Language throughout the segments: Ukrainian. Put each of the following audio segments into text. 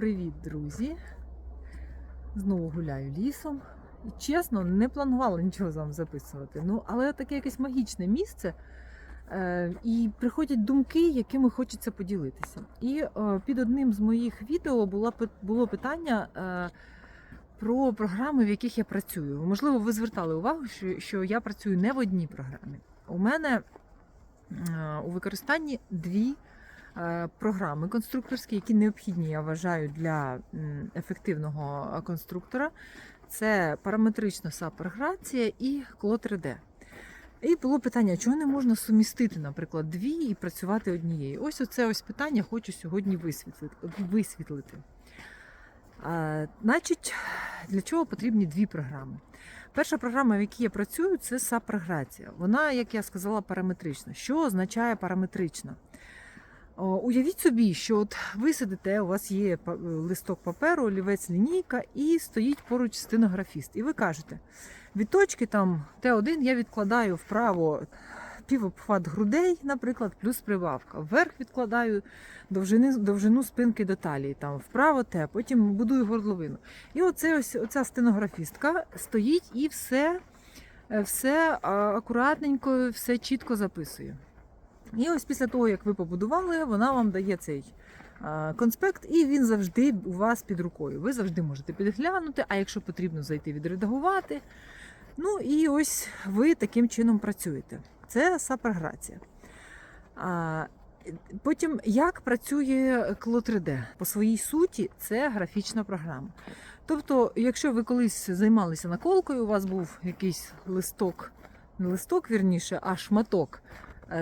Привіт, друзі! Знову гуляю лісом. І чесно, не планувала нічого з вами записувати. Ну, але таке якесь магічне місце. Е, і приходять думки, якими хочеться поділитися. І е, під одним з моїх відео була, було питання е, про програми, в яких я працюю. Можливо, ви звертали увагу, що, що я працюю не в одній програмі. У мене е, у використанні дві е, програми конструкторські, які необхідні, я вважаю, для ефективного конструктора. Це параметрична саперграція і кло 3D. І було питання, чого не можна сумістити, наприклад, дві і працювати однією. Ось оце ось питання хочу сьогодні висвітлити. А, значить, для чого потрібні дві програми? Перша програма, в якій я працюю, це саперграція. Вона, як я сказала, параметрична. Що означає параметрична? О, Уявіть собі, що от ви сидите, у вас є листок паперу, олівець лінійка, і стоїть поруч стенографіст. І ви кажете, від точки там Т1 я відкладаю вправо півобхват грудей, наприклад, плюс прибавка. Вверх відкладаю довжини, довжину спинки до талії, там вправо Т, потім будую горловину. І оце ось оця стенографістка стоїть і все, е, все акуратненько, все чітко записує. І ось після того, як ви побудували, вона вам дає цей конспект, і він завжди у вас під рукою. Ви завжди можете підглянути, а якщо потрібно зайти відредагувати. Ну і ось ви таким чином працюєте. Це саперграція. Потім, як працює Кло 3D? По своїй суті, це графічна програма. Тобто, якщо ви колись займалися наколкою, у вас був якийсь листок, не листок, вірніше, а шматок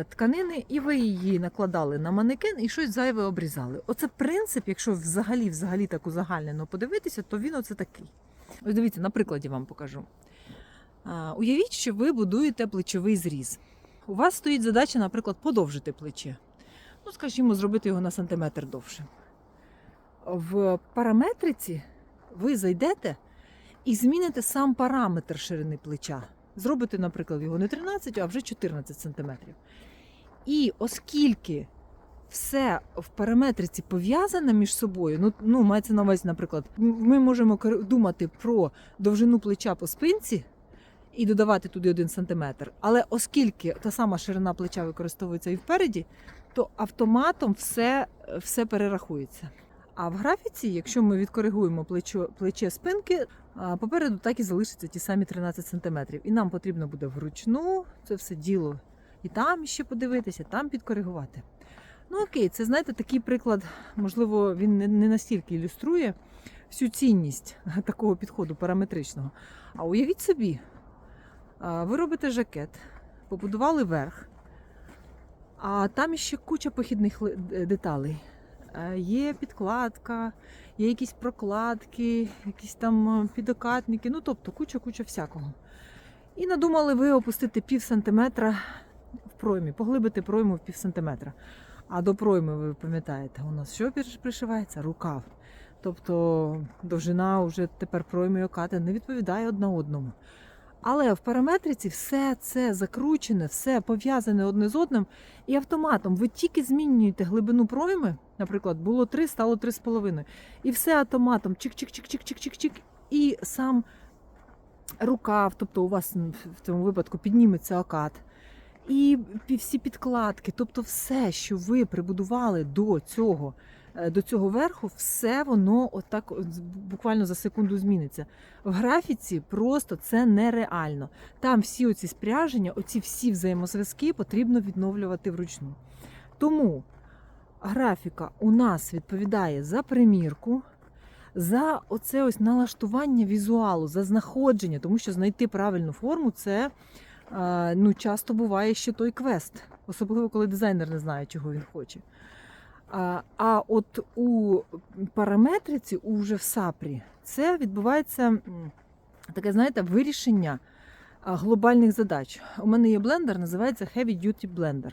тканини, і ви її накладали на манекен і щось зайве обрізали. Оце принцип, якщо взагалі взагалі так узагальнено подивитися, то він оце такий. Ось дивіться, на прикладі вам покажу. Уявіть, що ви будуєте плечовий зріз. У вас стоїть задача, наприклад, подовжити плече. Ну, скажімо, зробити його на сантиметр довше. В параметриці ви зайдете і зміните сам параметр ширини плеча. Зробите, наприклад, його не 13, а вже 14 сантиметрів. І оскільки все в параметриці пов'язане між собою, ну, ну мається на увазі, наприклад, ми можемо думати про довжину плеча по спинці і додавати туди один сантиметр. Але оскільки та сама ширина плеча використовується і впереді, то автоматом все, все перерахується. А в графіці, якщо ми відкоригуємо плечо, плече спинки, попереду так і залишиться ті самі 13 см. І нам потрібно буде вручну це все діло і там ще подивитися, там підкоригувати. Ну окей, це знаєте, такий приклад, можливо, він не, настільки ілюструє всю цінність такого підходу параметричного. А уявіть собі, ви робите жакет, побудували верх, а там ще куча похідних деталей. Е, Є підкладка, є якісь прокладки, якісь там е, підокатники, ну тобто куча-куча всякого. І надумали ви опустити пів сантиметра в проймі, поглибити пройму в пів сантиметра. А до пройми, ви пам'ятаєте, у нас що пришивається? Рукав. Тобто довжина вже тепер пройми і окати не відповідає одна одному. Але в параметриці все це закручене, все пов'язане одне з одним, і автоматом ви тільки змінюєте глибину пройми, наприклад, було 3, стало 3,5. І все автоматом чик-чик-чик-чик-чик-чик-чик. І сам рукав, тобто у вас в цьому випадку підніметься окат. І всі підкладки, тобто все, що ви прибудували до цього, до цього верху, все воно отак буквально за секунду зміниться. В графіці просто це нереально. Там всі оці спряження, оці всі взаємозв'язки потрібно відновлювати вручну. Тому графіка у нас відповідає за примірку, за оце ось налаштування візуалу, за знаходження, тому що знайти правильну форму це е, ну, часто буває ще той квест, особливо коли дизайнер не знає, чого він хоче. А, от у параметриці, у вже в сапрі, це відбувається таке, знаєте, вирішення глобальних задач. У мене є блендер, називається Heavy Duty Blender.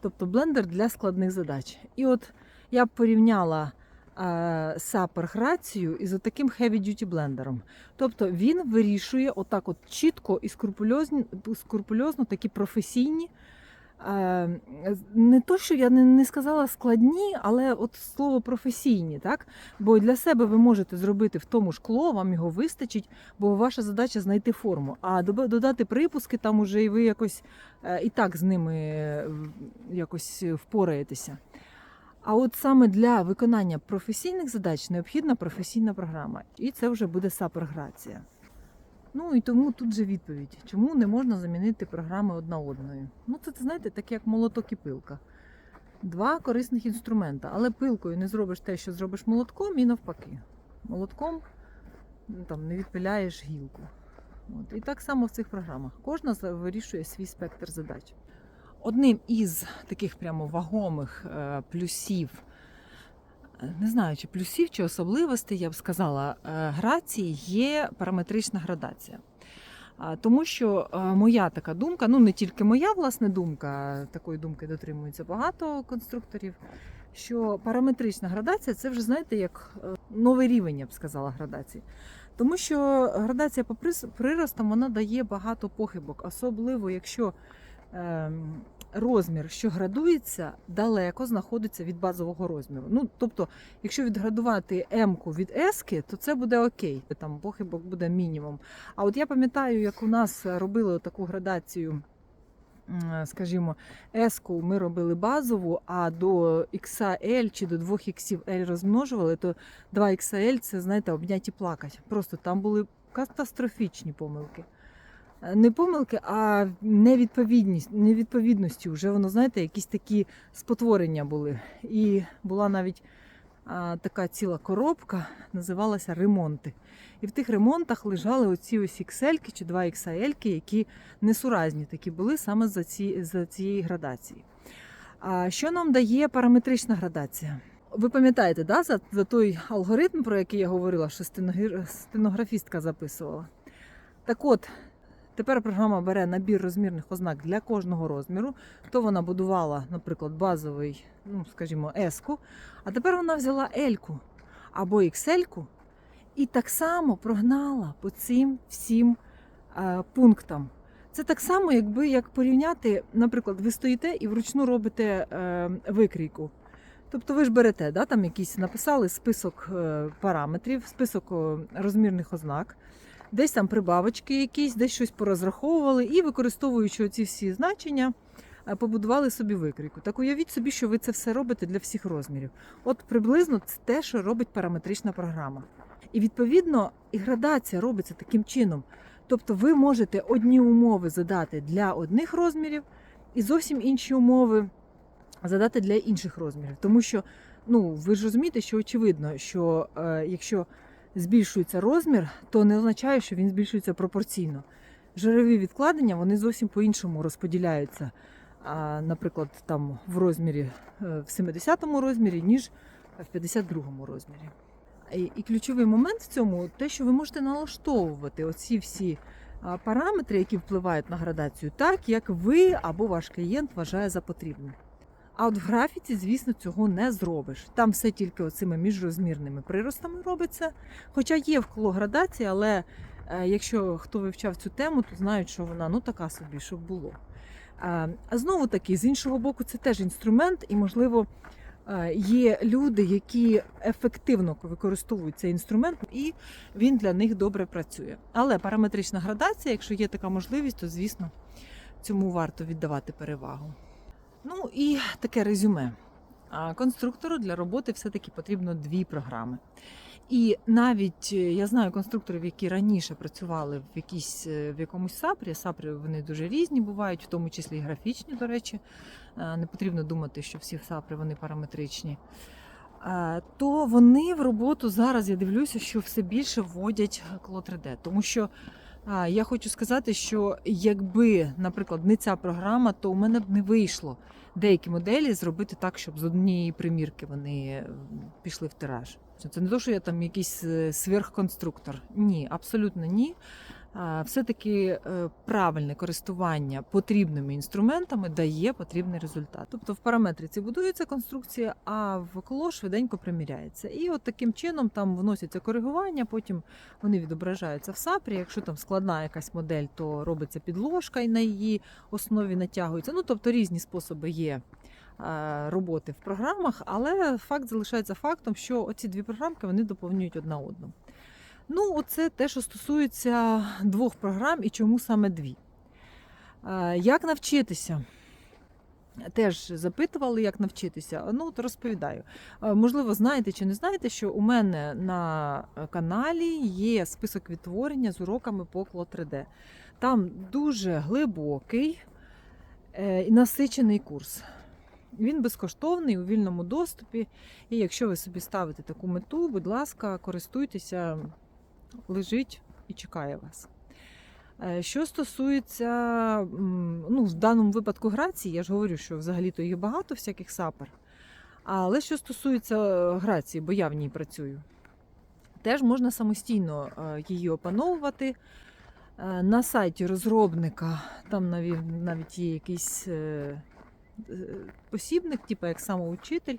Тобто блендер для складних задач. І от я порівняла е, сапер-грацію із таким Heavy Duty блендером. Тобто він вирішує отак от чітко і скрупульозно, скрупульозно такі професійні не то, що я не, сказала складні, але от слово професійні, так? Бо для себе ви можете зробити в тому шкло, вам його вистачить, бо ваша задача знайти форму. А додати припуски, там уже і ви якось е, і так з ними е, якось впораєтеся. А от саме для виконання професійних задач необхідна професійна програма. І це вже буде саперграція. Ну і тому тут же відповідь, чому не можна замінити програми одна одною. Ну, це знаєте, так як молоток і пилка. Два корисних інструмента, але пилкою не зробиш те, що зробиш молотком, і навпаки. Молотком ну, там, не відпиляєш гілку. От. І так само в цих програмах. Кожна вирішує свій спектр задач. Одним із таких прямо вагомих е, плюсів, не знаю, чи плюсів, чи особливостей, я б сказала, е, грації є параметрична градація. Тому що е, моя така думка, ну не тільки моя власне думка, такої думки дотримується багато конструкторів. Що параметрична градація це вже знаєте як е, новий рівень, я б сказала, градації. Тому що градація по приростам вона дає багато похибок, особливо якщо розмір, що градується, далеко знаходиться від базового розміру. Ну, тобто, якщо відградувати М-ку від S, то це буде окей, там похибок буде мінімум. А от я пам'ятаю, як у нас робили таку градацію. Скажімо, S-ку ми робили базову, а до XL чи до 2XL розмножували, то 2XL це, знаєте, обняті плакать. Просто там були катастрофічні помилки. Не помилки, а невідповідність, невідповідності. Вже воно, знаєте, якісь такі спотворення були. І була навіть а, така ціла коробка, називалася ремонти. І в тих ремонтах лежали оці ось XL чи 2 XL, які несуразні такі були саме за, ці, за цієї градації. А що нам дає параметрична градація? Ви пам'ятаєте, да, за, за той алгоритм, про який я говорила, що стенографістка записувала? Так от, тепер програма бере набір розмірних ознак для кожного розміру. То вона будувала, наприклад, базовий, ну, скажімо, S-ку, а тепер вона взяла L-ку або XL-ку і так само прогнала по цим всім е, пунктам. Це так само, якби як порівняти, наприклад, ви стоїте і вручну робите е, викрійку. Тобто ви ж берете, да, там якісь написали список е, параметрів, список розмірних ознак, десь там прибавочки якісь, десь щось порозраховували і, використовуючи ці всі значення, е, побудували собі викрійку. Так уявіть собі, що ви це все робите для всіх розмірів. От приблизно це те, що робить параметрична програма. І відповідно і градація робиться таким чином. Тобто ви можете одні умови задати для одних розмірів і зовсім інші умови задати для інших розмірів. Тому що ну, ви ж розумієте, що очевидно, що е, якщо збільшується розмір, то не означає, що він збільшується пропорційно. Жирові відкладення вони зовсім по-іншому розподіляються, наприклад, там в розмірі е, в 70-му розмірі, ніж в 52-му розмірі. І, і ключовий момент в цьому те, що ви можете налаштовувати оці всі параметри, які впливають на градацію, так як ви або ваш клієнт вважає за потрібне. А от в графіці, звісно, цього не зробиш. Там все тільки оцими міжрозмірними приростами робиться. Хоча є вкло градації, але е, якщо хто вивчав цю тему, то знають, що вона ну така собі, щоб було. А, а знову таки, з іншого боку, це теж інструмент, і, можливо, е, є люди, які ефективно використовують цей інструмент, і він для них добре працює. Але параметрична градація, якщо є така можливість, то звісно цьому варто віддавати перевагу. Ну і таке резюме. Конструктору для роботи все-таки потрібно дві програми. І навіть е, я знаю конструкторів, які раніше працювали в якійсь е, в якомусь сапрі. Сапрі вони дуже різні бувають, в тому числі і графічні, до речі. Не потрібно думати, що всі сапри вони параметричні. То вони в роботу зараз я дивлюся, що все більше вводять Clo 3D, тому що я хочу сказати, що якби, наприклад, не ця програма, то у мене б не вийшло деякі моделі зробити так, щоб з однієї примірки вони пішли в тираж. Це не то, що я там якийсь е, сверхконструктор. Ні, абсолютно ні. Все-таки е, правильне користування потрібними інструментами дає потрібний результат. Тобто в параметриці будується конструкція, а в коло швиденько приміряється. І от таким чином там вносяться коригування, потім вони відображаються в сапрі. Якщо там складна якась модель, то робиться підложка і на її основі натягується. Ну тобто різні способи є е, роботи в програмах, але факт залишається фактом, що оці дві програмки вони доповнюють одна одну. Ну, оце те, що стосується двох програм і чому саме дві. Е, Як навчитися? Теж запитували, як навчитися. Ну, от розповідаю. Е, Можливо, знаєте чи не знаєте, що у мене на каналі є список відтворення з уроками по Clo 3D. Там дуже глибокий е, і насичений курс. Він безкоштовний у вільному доступі. І якщо ви собі ставите таку мету, будь ласка, користуйтеся, лежить і чекає вас. Е, Що стосується, ну, в даному випадку грації, я ж говорю, що взагалі-то їх багато всяких сапер. Але що стосується е, грації, бо я в ній працюю, теж можна самостійно е, її опановувати. На сайті розробника там навіть, є якийсь посібник, типу як самоучитель.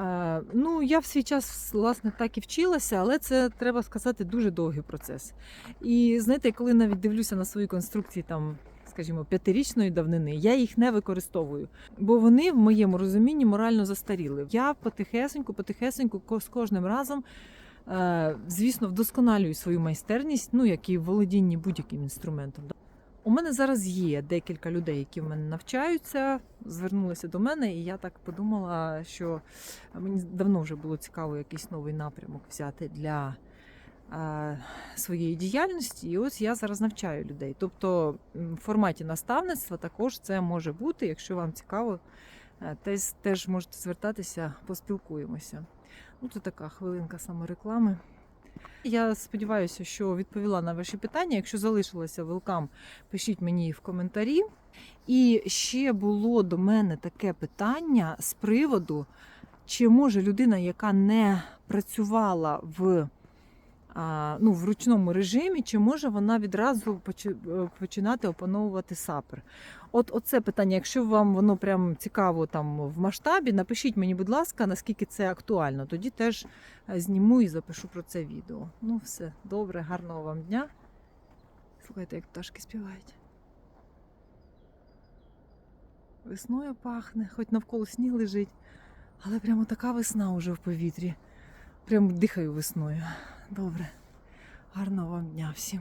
Е, Ну, я в свій час, власне, так і вчилася, але це треба сказати дуже довгий процес. І знаєте, коли навіть дивлюся на свої конструкції, там, скажімо, п'ятирічної давнини, я їх не використовую, бо вони в моєму розумінні морально застаріли. Я потихесеньку, потихесеньку, з кожним разом. е, Звісно, вдосконалюю свою майстерність, ну як і в володінні будь-яким інструментом. У мене зараз є декілька людей, які в мене навчаються, звернулися до мене, і я так подумала, що мені давно вже було цікаво якийсь новий напрямок взяти для е, своєї діяльності. І ось я зараз навчаю людей. Тобто в форматі наставництва також це може бути. Якщо вам цікаво, е, теж можете звертатися, поспілкуємося. Ну, це така хвилинка самореклами. Я сподіваюся, що відповіла на ваші питання. Якщо залишилося велкам, пишіть мені в коментарі. І ще було до мене таке питання з приводу, чи може людина, яка не працювала в, ну, в ручному режимі, чи може вона відразу е, починати опановувати сапер? От оце питання, якщо вам воно прям цікаво там в масштабі, напишіть мені, будь ласка, наскільки це актуально. Тоді теж е, зніму і запишу про це відео. Ну, все, добре, гарного вам дня. Слухайте, як пташки співають. Весною пахне, хоч навколо сніг лежить, але прямо така весна уже в повітрі. Прям дихаю весною. Добре. Гарного вам дня всім.